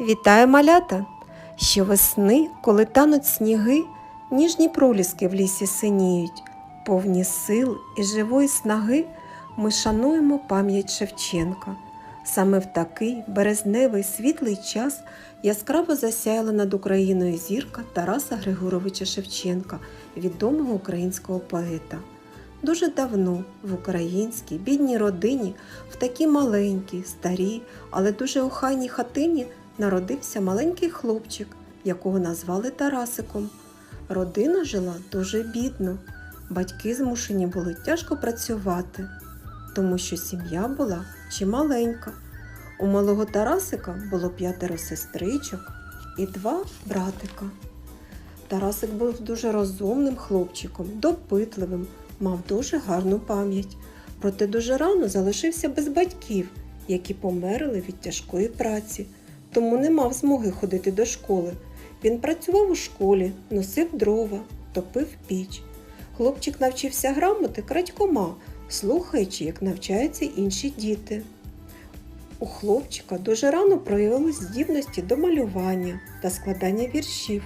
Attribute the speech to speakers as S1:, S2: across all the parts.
S1: Вітаю малята! Щовесни, коли тануть сніги, ніжні проліски в лісі синіють, повні сил і живої снаги ми шануємо пам'ять Шевченка. Саме в такий березневий світлий час яскраво засяяла над Україною зірка Тараса Григоровича Шевченка, відомого українського поета. Дуже давно в українській бідній родині, в такій маленькій, старій, але дуже охайній хатині народився маленький хлопчик, якого назвали Тарасиком. Родина жила дуже бідно. Батьки змушені були тяжко працювати, тому що сім'я була чималенька. У малого Тарасика було п'ятеро сестричок і два братика. Тарасик був дуже розумним хлопчиком, допитливим, мав дуже гарну пам'ять, проте дуже рано залишився без батьків, які померли від тяжкої праці, тому не мав змоги ходити до школи. Він працював у школі, носив дрова, топив піч. Хлопчик навчився грамоти крадькома, слухаючи, як навчаються інші діти. У хлопчика дуже рано проявились здібності до малювання та складання віршів.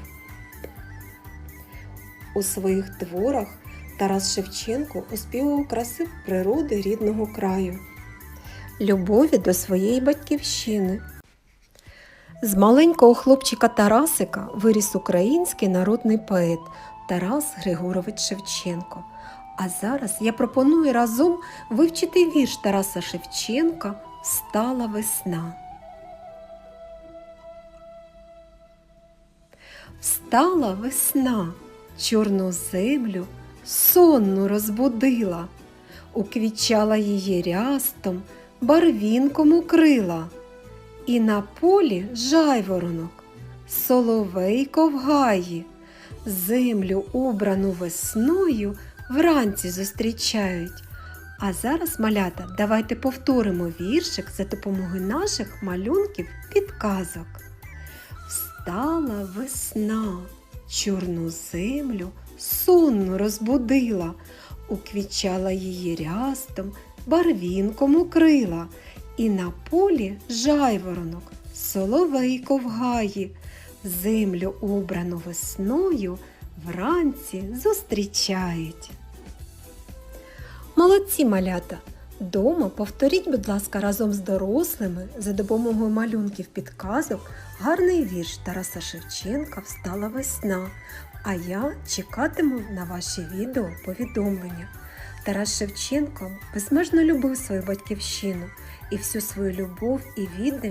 S1: У своїх творах Тарас Шевченко оспівував краси природи рідного краю, любові до своєї батьківщини. З маленького хлопчика Тарасика виріс український народний поет Тарас Григорович Шевченко. А зараз я пропоную разом вивчити вірш Тараса Шевченка Встала весна. Встала весна, чорну землю сонну розбудила, уквічала її рястом, барвінком укрила, і на полі жайворонок, соловейко в гаї, землю убрану весною вранці зустрічають. А зараз, малята, давайте повторимо віршик за допомогою наших малюнків підказок. Встала весна, чорну землю сонну розбудила, уквічала її рястом, барвінком укрила, і на полі жайворонок, соловейко в гаї, землю убрану весною вранці зустрічають. Молодці малята! Дома повторіть, будь ласка, разом з дорослими за допомогою малюнків підказок гарний вірш Тараса Шевченка Встала весна. А я чекатиму на ваші відео повідомлення. Тарас Шевченко безмежно любив свою батьківщину і всю свою любов і відданість